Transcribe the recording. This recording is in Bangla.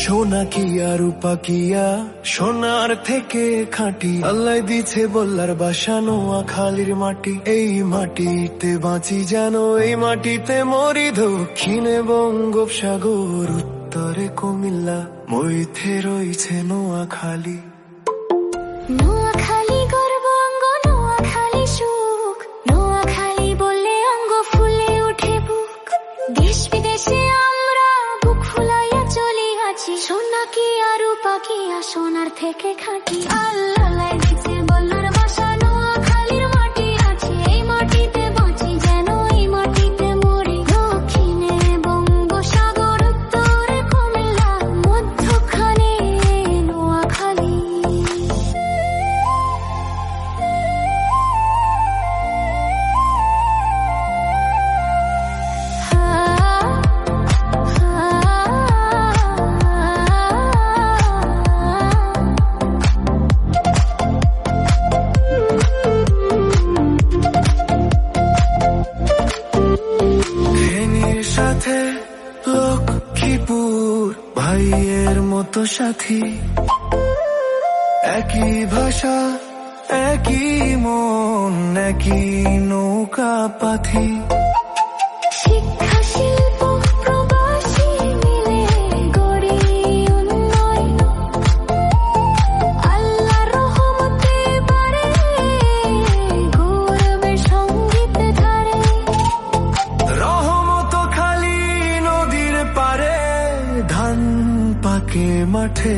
সোনা কি আর উপাকিয়া সোনার থেকে খাঁটি। আল্লাহ দিছে বল্লার বাসানো খালির মাটি। এই মাটিতে বাঁচি যেন, এই মাটিতে মরি দক্ষিণে বঙ্গোপসাগর, উত্তরে কুমিল্লা মইথে রয়েছে নোয়াখালী নোয়াখালী পাখিয়া সোনার থেকে খাঁটি। আল্লাহ সাথে লক্ষ্মীপুর ভাইয়ের মতো সাথী। একই ভাষা একই মন একই নৌকা পাথি। ফাঁকে মাঠে